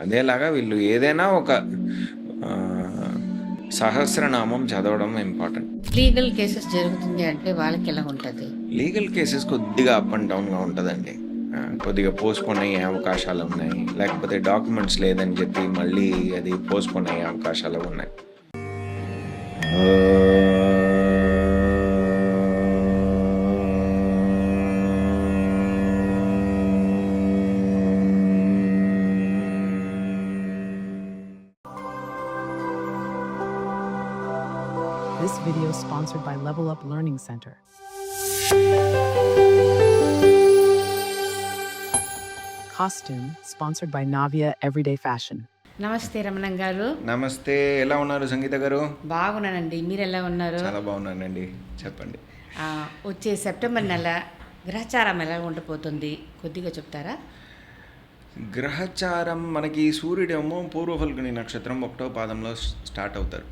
అదేలాగా వీళ్ళు ఏదైనా ఒక సహస్రనామం చదవడం ఇంపార్టెంట్. లీగల్ కేసెస్ జరుగుతుంది అంటే వాళ్ళకి ఎలా ఉంటుంది? లీగల్ కేసెస్ కొద్దిగా అప్ అండ్ డౌన్గా ఉంటుందండి. కొద్దిగా పోస్ట్పోన్ అయ్యే అవకాశాలు ఉన్నాయి. లేకపోతే డాక్యుమెంట్స్ లేదని చెప్పి మళ్ళీ అది పోస్ట్పోన్ అయ్యే అవకాశాలు ఉన్నాయి. Video is sponsored by Level Up Learning Center. Costume sponsored by Navia Everyday Fashion. నమస్తే రమణం గారు. నమస్తే. ఎలా ఉన్నారు సంగీత గారు? బాగున్నానండి. మీరు ఎలా ఉన్నారు? చాలా బాగున్నానండి. చెప్పండి. ఆ, వచ్చే సెప్టెంబర్ నెల గ్రహచారం ఎలా ఉండబోతుంది కొద్దిగా చెప్తారా? గ్రహచారం మనకి సూర్యుడేమో పూర్వ ఫల్గుని నక్షత్రం ఒకటో పాదంలో స్టార్ట్ అవుతారు.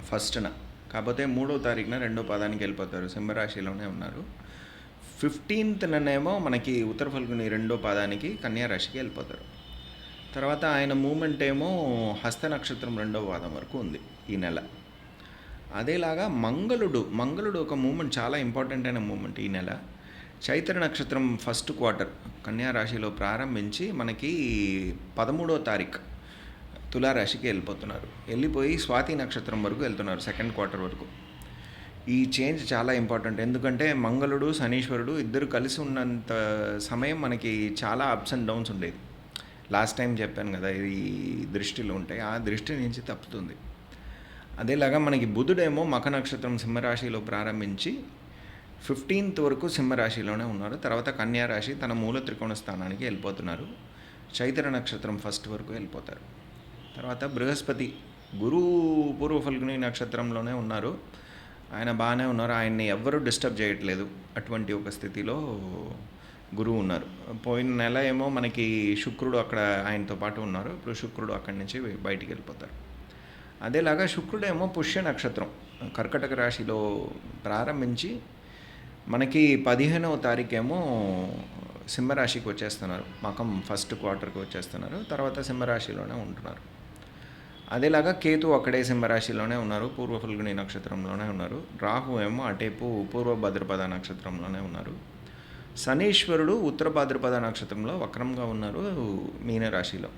ఫస్ట్న. కాకపోతే మూడో తారీఖున రెండో పాదానికి వెళ్ళిపోతారు. సింహరాశిలోనే ఉన్నారు. ఫిఫ్టీన్త్ననేమో మనకి ఉత్తర ఫల్గుని రెండో పాదానికి కన్యా రాశికి వెళ్ళిపోతారు. తర్వాత ఆయన మూమెంట్ ఏమో హస్త నక్షత్రం రెండో పాదం వరకు ఉంది ఈ నెల. అదేలాగా మంగళుడు మంగళుడు ఒక మూమెంట్ చాలా ఇంపార్టెంట్ అయిన మూమెంట్ ఈ నెల. చైత్ర నక్షత్రం ఫస్ట్ క్వార్టర్ కన్యా రాశిలో ప్రారంభించి మనకి పదమూడో తారీఖు తులారాశికి వెళ్ళిపోతున్నారు. వెళ్ళిపోయి స్వాతి నక్షత్రం వరకు వెళ్తున్నారు సెకండ్ క్వార్టర్ వరకు. ఈ చేంజ్ చాలా ఇంపార్టెంట్ ఎందుకంటే మంగళుడు శనీశ్వరుడు ఇద్దరు కలిసి ఉన్నంత సమయం మనకి చాలా అప్స్ అండ్ డౌన్స్ ఉండేది. లాస్ట్ టైం చెప్పాను కదా ఇది దృష్టిలో ఉంటాయి ఆ దృష్టి నుంచి తప్పుతుంది. అదేలాగా మనకి బుధుడేమో మఖ నక్షత్రం సింహరాశిలో ప్రారంభించి ఫిఫ్టీన్త్ వరకు సింహరాశిలోనే ఉన్నారు. తర్వాత కన్యా రాశి తన మూల త్రికోణ స్థానానికి వెళ్ళిపోతున్నారు. చైత్ర నక్షత్రం ఫస్ట్ వరకు వెళ్ళిపోతారు. తర్వాత బృహస్పతి గురు పూర్వ ఫల్గుని నక్షత్రంలోనే ఉన్నారు. ఆయన బాగానే ఉన్నారు. ఆయన్ని ఎవ్వరూ డిస్టర్బ్ చేయట్లేదు. అటువంటి ఒక స్థితిలో గురువు ఉన్నారు. పోయిన నెల ఏమో మనకి శుక్రుడు అక్కడ ఆయనతో పాటు ఉన్నారు. ఇప్పుడు శుక్రుడు అక్కడి నుంచి బయటికి వెళ్ళిపోతారు. అదేలాగా శుక్రుడేమో పుష్య నక్షత్రం. కర్కటక రాశిలో ప్రారంభించి మనకి పదిహేనవ తారీఖేమో సింహరాశికి వచ్చేస్తున్నారు. మకం ఫస్ట్ క్వార్టర్కి వచ్చేస్తున్నారు. తర్వాత సింహరాశిలోనే ఉంటున్నారు. అదేలాగా కేతు అక్కడే సింహరాశిలోనే ఉన్నారు పూర్వ ఫల్గుని నక్షత్రంలోనే ఉన్నారు రాహు ఏమో అటేపు పూర్వ భద్రపద నక్షత్రంలోనే ఉన్నారు. శనీశ్వరుడు ఉత్తర భాద్రపద నక్షత్రంలో వక్రంగా ఉన్నారు మీనరాశిలో.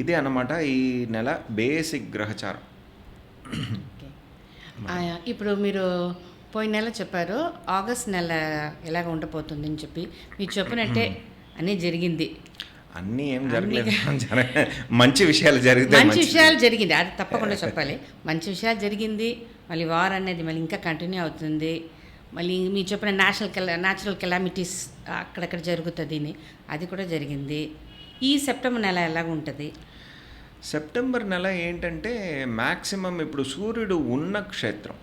ఇదే అన్నమాట ఈ నెల బేసిక్ గ్రహచారం. ఇప్పుడు మీరు పోయిన నెల చెప్పారు ఆగస్ట్ నెల ఎలాగ ఉండబోతుంది అని చెప్పి. మీరు చెప్పినట్టే అన్నీ జరిగింది. అన్నీ ఏం జరగలేదు. జరగ- మంచి విషయాలు జరిగితే మంచి. విషయాలు జరిగింది. అది తప్పకుండా చెప్పాలి. మంచి విషయాలు జరిగింది. మళ్ళీ వార్ అనేది మళ్ళీ ఇంకా కంటిన్యూ అవుతుంది. మళ్ళీ మీరు చెప్పిన నేషనల్ కెలా న్యాచురల్ కెలామిటీస్ అక్కడక్కడ జరుగుతుంది అని. అది కూడా జరిగింది. ఈ సెప్టెంబర్ నెల ఎలాగ ఉంటుంది? సెప్టెంబర్ నెల ఏంటంటే మ్యాక్సిమం ఇప్పుడు సూర్యుడు ఉన్న క్షేత్రం.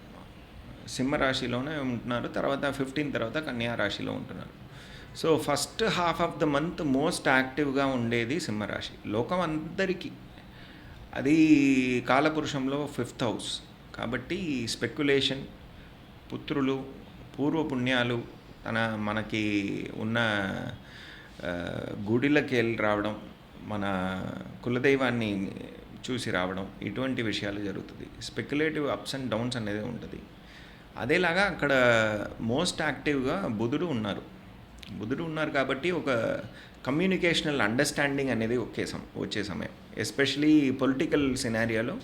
సింహరాశిలోనే ఉంటున్నారు. తర్వాత ఫిఫ్టీన్ తర్వాత కన్యా రాశిలో ఉంటున్నారు. So first half of the month most యాక్టివ్గా ఉండేది సింహరాశి. లోకం అందరికీ. అది కాలపురుషంలో ఫిఫ్త్ హౌస్ కాబట్టి స్పెక్యులేషన్ పుత్రులు పూర్వపుణ్యాలు తన మనకి ఉన్న గుడిలకి వెళ్ళి రావడం మన కులదైవాన్ని చూసి రావడం ఇటువంటి విషయాలు జరుగుతుంది. స్పెక్యులేటివ్ అప్స్ అండ్ డౌన్స్ అనేది ఉంటుంది. అదేలాగా అక్కడ మోస్ట్ యాక్టివ్గా బుధుడు ఉన్నారు. బుధుడు ఉన్నారు కాబట్టి ఒక కమ్యూనికేషనల్ అండర్స్టాండింగ్ అనేది ఒకే సమ వచ్చే సమయం. ఎస్పెషలీ పొలిటికల్ సినారియాలో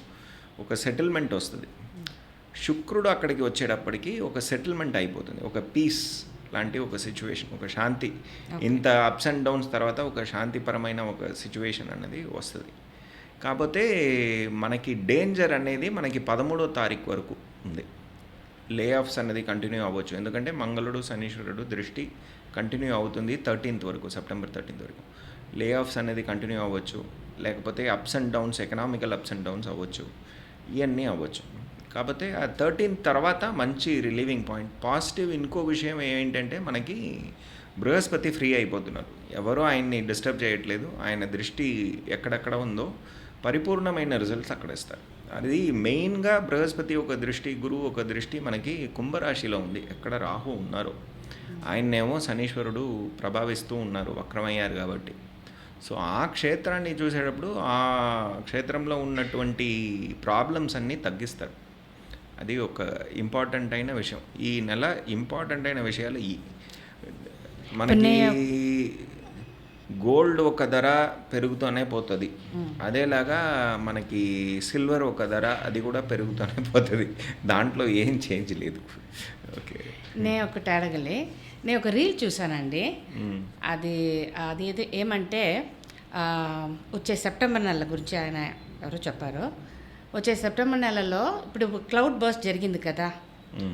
ఒక సెటిల్మెంట్ వస్తుంది. శుక్రుడు అక్కడికి వచ్చేటప్పటికి ఒక సెటిల్మెంట్ అయిపోతుంది. ఒక పీస్ లాంటి ఒక సిచ్యువేషన్ ఒక శాంతి. ఇంత అప్స్ అండ్ డౌన్స్ తర్వాత ఒక శాంతిపరమైన ఒక సిచ్యువేషన్ అనేది వస్తుంది. కాకపోతే మనకి డేంజర్ అనేది మనకి పదమూడో తారీఖు వరకు ఉంది. లే ఆఫ్స్ అనేది కంటిన్యూ అవ్వచ్చు. ఎందుకంటే మంగళుడు శనీశ్వరుడు దృష్టి కంటిన్యూ అవుతుంది థర్టీన్త్ వరకు సెప్టెంబర్ థర్టీన్త్ వరకు. లే ఆఫ్స్ అనేది కంటిన్యూ అవ్వచ్చు. లేకపోతే ups and downs economical ups and downs అవ్వచ్చు. ఇవన్నీ అవ్వచ్చు. కాకపోతే ఆ థర్టీన్త్ తర్వాత మంచి రిలీవింగ్ పాయింట్ పాజిటివ్ ఇంకో విషయం ఏంటంటే మనకి బృహస్పతి ఫ్రీ అయిపోతున్నారు. ఎవరూ ఆయన్ని డిస్టర్బ్ చేయట్లేదు. ఆయన దృష్టి ఎక్కడెక్కడ ఉందో పరిపూర్ణమైన రిజల్ట్స్ అక్కడ ఇస్తారు. అది మెయిన్గా బృహస్పతి ఒక దృష్టి గురువు ఒక దృష్టి మనకి కుంభరాశిలో ఉంది. ఎక్కడ రాహు ఉన్నారు. ఆయన్నేమో శనీశ్వరుడు ప్రభావిస్తూ ఉన్నారు వక్రమయ్యారు కాబట్టి. సో ఆ క్షేత్రాన్ని చూసేటప్పుడు ఆ క్షేత్రంలో ఉన్నటువంటి ప్రాబ్లమ్స్ అన్నీ తగ్గిస్తారు. అది ఒక ఇంపార్టెంట్ అయిన విషయం. ఈ నెల ఇంపార్టెంట్ అయిన విషయాలు ఈ. మనకి గోల్డ్ ఒక ధర పెరుగుతూనే పోతుంది. అదేలాగా మనకి సిల్వర్ ఒక ధర అది కూడా పెరుగుతూనే పోతుంది. దాంట్లో ఏం చేంజ్ లేదు. ఓకే. నేను ఒకటి అడగలే. నేను ఒక రీల్ చూసానండి. అది అది ఏమంటే వచ్చే సెప్టెంబర్ నెల గురించి ఆయన ఎవరో చెప్పారు. వచ్చే సెప్టెంబర్ నెలలో ఇప్పుడు క్లౌడ్ బర్స్ట్ జరిగింది కదా.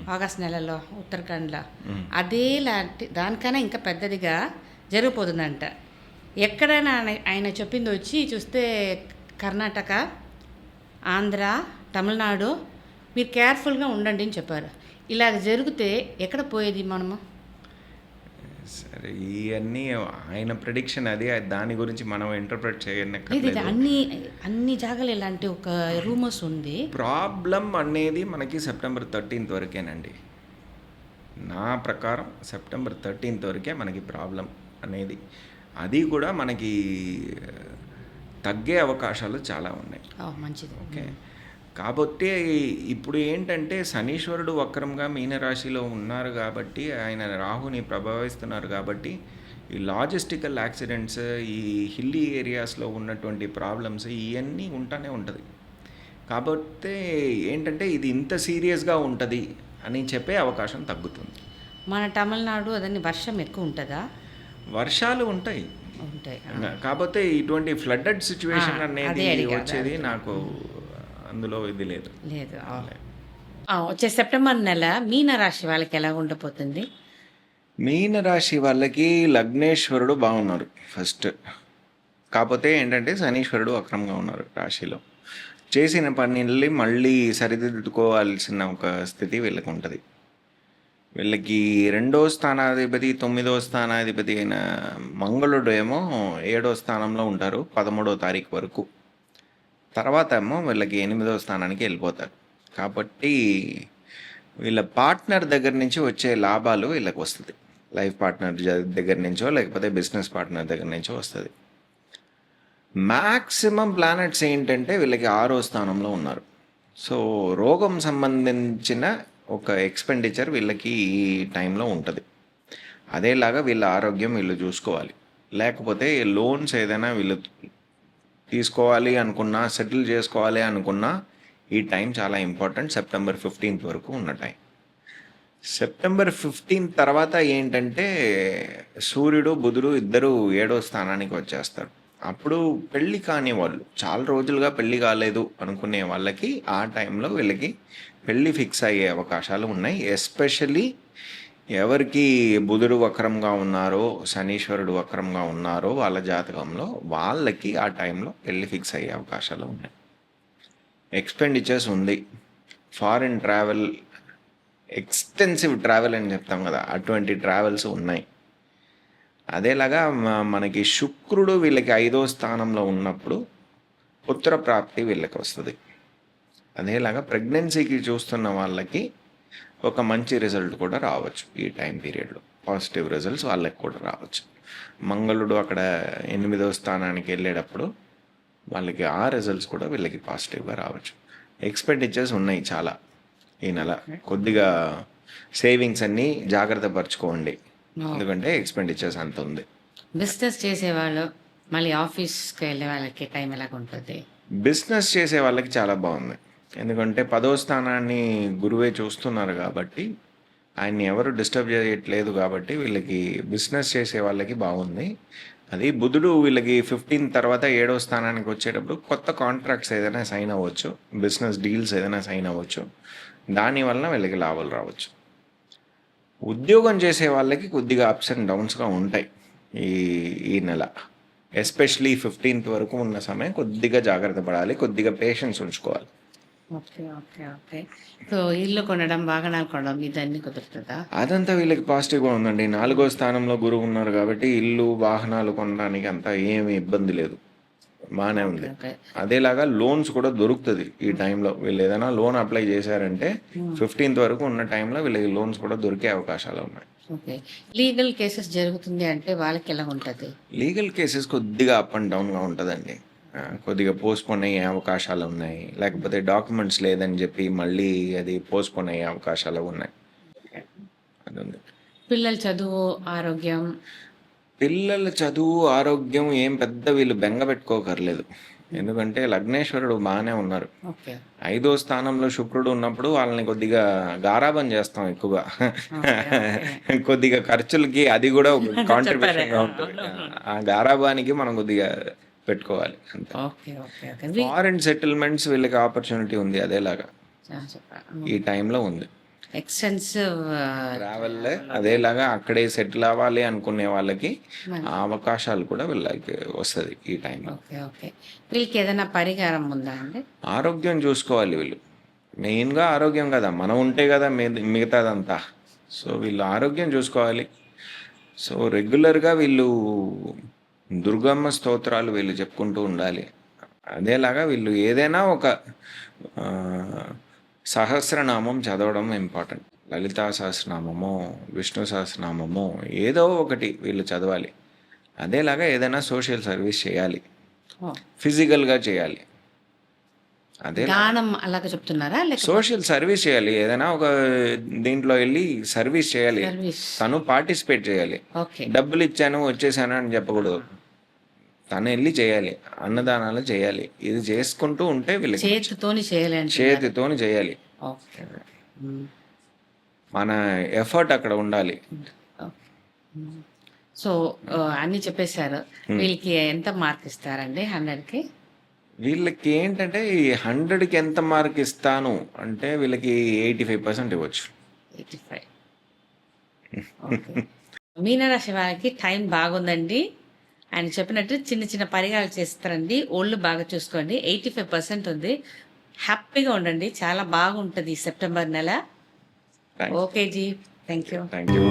ఆగస్ట్ నెలలో ఉత్తరాఖండ్లో. అదే లాంటి దానికన్నా ఇంకా పెద్దదిగా జరిగిపోతుందంట ఎక్కడైనా ఆయన- చెప్పింది వచ్చి చూస్తే కర్ణాటక ఆంధ్ర తమిళనాడు మీరు కేర్ఫుల్గా ఉండండి అని చెప్పారు. ఇలాగ జరిగితే ఎక్కడ పోయేది మనము? సరే ఇవన్నీ ఆయన ప్రిడిక్షన్ అది దాని గురించి మనం ఇంటర్ప్రిట్ చేయనక్కర్లేదు. అన్ని అన్ని జాగాలు ఇలాంటి ఒక రూమర్స్ ఉంది. ప్రాబ్లం అనేది మనకి సెప్టెంబర్ థర్టీన్త్ వరకేనండి. నా ప్రకారం సెప్టెంబర్ థర్టీన్త్ వరకే మనకి ప్రాబ్లం అనేది. అది కూడా మనకి తగ్గే అవకాశాలు చాలా ఉన్నాయి. మంచిది. ఓకే. కాబట్టి ఇప్పుడు ఏంటంటే శనీశ్వరుడు వక్రంగా మీనరాశిలో ఉన్నారు కాబట్టి ఆయన రాహుని ప్రభావిస్తున్నారు కాబట్టి ఈ లాజిస్టికల్ యాక్సిడెంట్స్ ఈ హిల్లీ ఏరియాస్లో ఉన్నటువంటి ప్రాబ్లమ్స్ ఇవన్నీ ఉంటానే ఉంటుంది. కాబట్టి ఏంటంటే ఇది ఇంత సీరియస్గా ఉంటుంది అని చెప్పే అవకాశం తగ్గుతుంది. మన తమిళనాడు అదని వర్షం ఎక్కువ ఉంటుందా? వర్షాలు ఉంటాయి. ఉంటాయి కాకపోతే ఇటువంటి ఫ్లడ్డెడ్ సిచ్యువేషన్ అనేది వచ్చేది నాకు అందులో ఇది లేదు. లేదు వచ్చే సెప్టెంబర్ నెల మీన రాశి వాళ్ళకి ఎలా ఉండబోతుంది? మీన రాశి వాళ్ళకి లగ్నేశ్వరుడు బాగున్నారు ఫస్ట్. కాకపోతే ఏంటంటే శనీశ్వరుడు అక్రమంగా ఉన్నారు రాశిలో. చేసిన పనిని మళ్ళీ సరిదిద్దుకోవాల్సిన ఒక స్థితి వీళ్ళకి ఉంటుంది వీళ్ళకి రెండో స్థానాధిపతి తొమ్మిదో స్థానాధిపతి అయిన మంగళుడు ఏమో ఏడో స్థానంలో ఉంటారు పదమూడో తారీఖు వరకు. తర్వాత ఏమో వీళ్ళకి ఎనిమిదో స్థానానికి వెళ్ళిపోతారు. కాబట్టి వీళ్ళ పార్ట్నర్ దగ్గర నుంచి వచ్చే లాభాలు వీళ్ళకి వస్తుంది. లైఫ్ పార్ట్నర్ దగ్గర నుంచో లేకపోతే బిజినెస్ పార్ట్నర్ దగ్గర నుంచో వస్తుంది. మ్యాక్సిమం ప్లానెట్స్ ఏంటంటే వీళ్ళకి ఆరో స్థానంలో ఉన్నారు. సో రోగం సంబంధించిన ఒక ఎక్స్పెండిచర్ వీళ్ళకి ఈ టైంలో ఉంటుంది. అదేలాగా వీళ్ళ ఆరోగ్యం వీళ్ళు చూసుకోవాలి. లేకపోతే లోన్స్ ఏదైనా వీళ్ళు తీసుకోవాలి అనుకున్నా సెటిల్ చేసుకోవాలి అనుకున్నా ఈ టైం చాలా ఇంపార్టెంట్ సెప్టెంబర్ ఫిఫ్టీన్త్ వరకు ఉన్న టైం సెప్టెంబర్ ఫిఫ్టీన్త్ తర్వాత ఏంటంటే సూర్యుడు బుధుడు ఇద్దరు ఏడో స్థానానికి వచ్చేస్తారు. అప్పుడు పెళ్ళి కాని వాళ్ళు చాలా రోజులుగా పెళ్ళి కాలేదు అనుకునే వాళ్ళకి ఆ టైంలో వీళ్ళకి పెళ్ళి ఫిక్స్ అయ్యే అవకాశాలు ఉన్నాయి. ఎస్పెషలీ ఎవరికి బుధుడు వక్రంగా ఉన్నారో శనీశ్వరుడు వక్రంగా ఉన్నారో వాళ్ళ జాతకంలో వాళ్ళకి ఆ టైంలో పెళ్ళి ఫిక్స్ అయ్యే అవకాశాలు ఉన్నాయి. ఎక్స్పెండిచర్స్ ఉంది. ఫారిన్ ట్రావెల్ ఎక్స్టెన్సివ్ ట్రావెల్ అని చెప్తాం కదా అటువంటి ట్రావెల్స్ ఉన్నాయి. అదేలాగా మనకి శుక్రుడు వీళ్ళకి ఐదో స్థానంలో ఉన్నప్పుడు పుత్ర ప్రాప్తి వీళ్ళకి వస్తుంది. అదేలాగా ప్రెగ్నెన్సీకి చూస్తున్న వాళ్ళకి ఒక మంచి రిజల్ట్ కూడా రావచ్చు ఈ టైం పీరియడ్లో. పాజిటివ్ రిజల్ట్స్ వాళ్ళకి కూడా రావచ్చు. మంగళుడు అక్కడ ఎనిమిదో స్థానానికి వెళ్ళేటప్పుడు వాళ్ళకి ఆ రిజల్ట్స్ కూడా వీళ్ళకి పాజిటివ్గా రావచ్చు. ఎక్స్పెండిచర్స్ ఉన్నాయి చాలా ఈ నెల. కొద్దిగా సేవింగ్స్ అన్నీ జాగ్రత్త పరచుకోండి. ఎందుకంటే ఎక్స్పెండిచర్స్ అంత ఉంది. బిజినెస్ చేసేవాళ్ళు మళ్ళీ ఆఫీస్కి వెళ్ళే వాళ్ళకి టైం ఎలాగ ఉంటుంది? బిజినెస్ చేసే వాళ్ళకి చాలా బాగుంది. ఎందుకంటే పదో స్థానాన్ని గురువే చూస్తున్నారు కాబట్టి ఆయన్ని ఎవరు డిస్టర్బ్ చేయట్లేదు కాబట్టి వీళ్ళకి బిజినెస్ చేసే వాళ్ళకి బాగుంది. అది బుధుడు వీళ్ళకి ఫిఫ్టీన్ తర్వాత ఏడో స్థానానికి వచ్చేటప్పుడు కొత్త కాంట్రాక్ట్స్ ఏదైనా సైన్ అవ్వచ్చు బిజినెస్ డీల్స్ ఏదైనా సైన్ అవ్వచ్చు. దానివల్ల వీళ్ళకి లాభాలు రావచ్చు. ఉద్యోగం చేసే వాళ్ళకి కొద్దిగా అప్స్ అండ్ డౌన్స్గా ఉంటాయి ఈ ఈ నెల. ఎస్పెషలీ ఫిఫ్టీన్త్ వరకు ఉన్న సమయం కొద్దిగా జాగ్రత్త పడాలి కొద్దిగా పేషెన్స్ ఉంచుకోవాలి. Okay okay okay. సో ఇల్లు కొనడం వాహనాలు కొనడం ఇదన్నీ కుదురుతుందా? అదంతా వీళ్ళకి పాజిటివ్గా ఉందండి. నాలుగో స్థానంలో గురువు ఉన్నారు కాబట్టి ఇల్లు వాహనాలు కొనడానికి అంతా ఏమి ఇబ్బంది లేదు. బాగానే ఉంది. అదేలాగా లోన్స్ కూడా దొరుకుతుంది ఈ టైంలో. వీళ్ళు ఏదైనా లోన్ అప్లై చేశారంటే ఫిఫ్టీన్త్ వరకు ఉన్న టైంలో వీళ్ళకి లోన్స్ కూడా దొరికే అవకాశాలు ఉన్నాయి. లీగల్ కేసెస్ జరుగుతుంది అంటే వాళ్ళకి ఎలా ఉంటుంది? లీగల్ కేసెస్ కొద్దిగా అప్ అండ్ డౌన్గా ఉంటుందండి. కొద్దిగా పోస్ట్పోన్ అయ్యే అవకాశాలు ఉన్నాయి. లేకపోతే డాక్యుమెంట్స్ లేదని చెప్పి మళ్ళీ అది పోస్ట్పోన్ అయ్యే అవకాశాలు ఉన్నాయి. అది ఉంది పిల్లల చదువు ఆరోగ్యం పిల్లల చదువు ఆరోగ్యం ఏం పెద్ద వీళ్ళు బెంగ పెట్టుకోకర్లేదు. ఎందుకంటే లగ్నేశ్వరుడు బాగానే ఉన్నారు. ఐదో స్థానంలో శుక్రుడు ఉన్నప్పుడు వాళ్ళని కొద్దిగా గారాబం చేస్తాం ఎక్కువగా. కొద్దిగా ఖర్చులకి అది కూడా కాంట్రిబ్యూషన్ గా ఉంటుంది. ఆ గారాబానికి మనం కొద్దిగా పెట్టుకోవాలి. ఫారెన్ సెటిల్మెంట్స్ వీళ్ళకి ఆపర్చునిటీ ఉంది అదేలాగా. ఈ టైంలో ఉంది. ఎక్స్టెన్సివ్ ట్రావెల్ అదేలాగా అక్కడే సెటిల్ అవ్వాలి అనుకునే వాళ్ళకి ఆ అవకాశాలు కూడా వీళ్ళకి వస్తుంది ఈ టైంలో. Okay okay. వీళ్ళకి ఏదైనా పరిహారం ఉందా అండి? ఆరోగ్యం చూసుకోవాలి వీళ్ళు. మెయిన్గా ఆరోగ్యం కదా. మనం ఉంటే కదా మిగతాదంతా. సో వీళ్ళు ఆరోగ్యం చూసుకోవాలి. సో రెగ్యులర్గా వీళ్ళు దుర్గమ్మ స్తోత్రాలు వీళ్ళు చెప్పుకుంటూ ఉండాలి. అదేలాగా వీళ్ళు ఏదైనా ఒక సహస్రనామం చదవడం ఇంపార్టెంట్ లలితా సహస్రనామమో విష్ణు సహస్రనామమో ఏదో ఒకటి వీళ్ళు చదవాలి. అదేలాగా ఏదైనా సోషల్ సర్వీస్ చేయాలి. ఫిజికల్గా చేయాలి. అదే దానం అలాగ చెప్తున్నారా? సోషల్ సర్వీస్ చేయాలి. ఏదైనా ఒక దీంట్లో వెళ్ళి సర్వీస్ చేయాలి. తను పార్టిసిపేట్ చేయాలి. డబ్బులు ఇచ్చాను వచ్చేసాను అని చెప్పకూడదు. తను వెళ్ళి చేయాలి అన్నదానాలు చేయాలి. ఇది చేసుకుంటూ ఉంటే వీళ్ళకి చేతితోని చేయాలండి చేతితోని చేయాలి. మన ఎఫర్ట్ అక్కడ ఉండాలి. సో అన్ని చెప్పేశారు. వీళ్ళకి ఎంత మార్క్ ఇస్తారండి హండ్రెడ్కి? వీళ్ళకి ఏంటంటే ఈ హండ్రెడ్కి ఎంత మార్క్ ఇస్తాను అంటే వీళ్ళకి ఎయిటీ ఫైవ్ పర్సెంట్ ఇవ్వచ్చు. Eighty five. మీనరాశి వారికి టైం బాగుందండి. ఆయన చెప్పినట్టు చిన్న చిన్న పరిహారాలు చేస్తారండి. ఒళ్ళు బాగా చూసుకోండి. ఎయిటీ ఫైవ్ పర్సెంట్ ఉంది. హ్యాపీగా ఉండండి. చాలా బాగుంటుంది సెప్టెంబర్ నెల. Okay ji. Thank you thank you